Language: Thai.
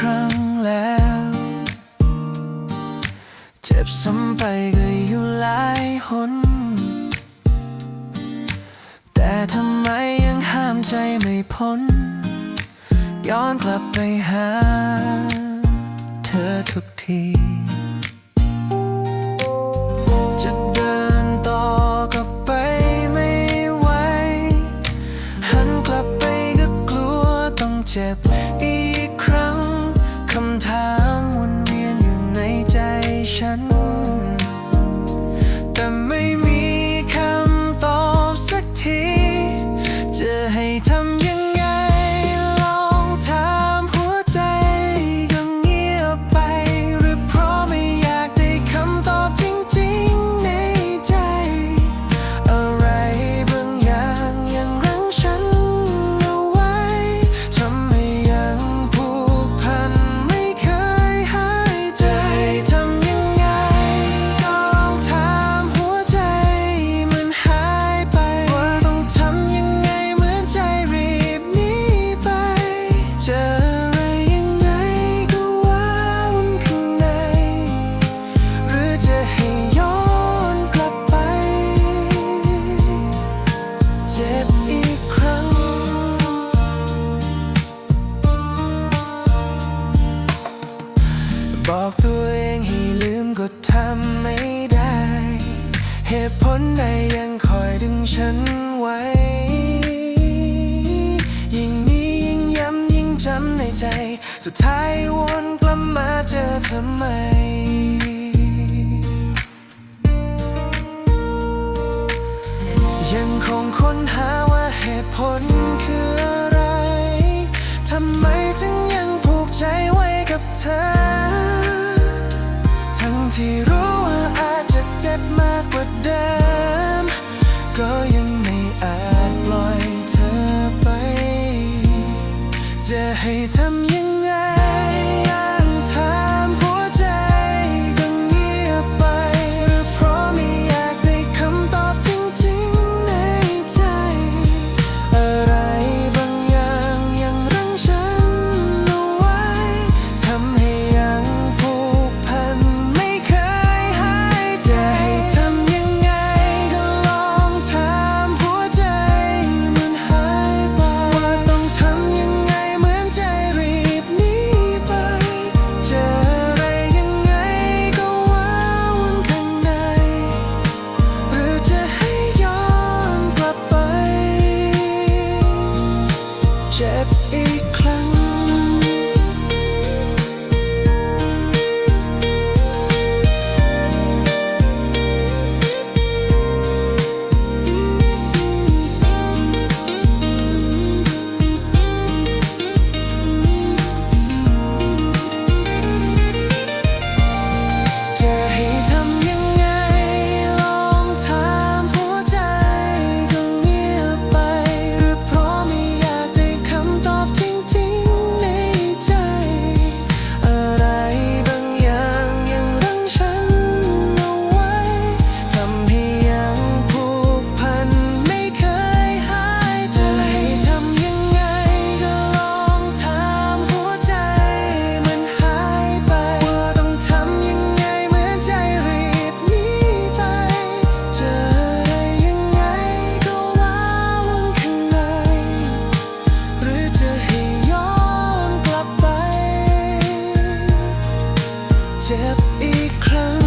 ครั้งแล้ว เจ็บซ้ำไปก็อยู่หลายหน แต่ทำไมยังห้ามใจไม่พ้น ย้อนกลับไปหา เธอทุก ที่จะเดิ บอกตัวเองให้ลืมก็ทำไม่ได้ เหตุผลใดยังคอยดึงฉันไว้ ยิ่งนี้ยิ่งย้ำยิ่งจำในใจ สุดท้ายวนกลับมาเจอทำไมยังคงค้นหาว่าเหตุผลคืออะไร ทำไมจึงยังผูกใจไว้กับเธอ 黑ห้ ikram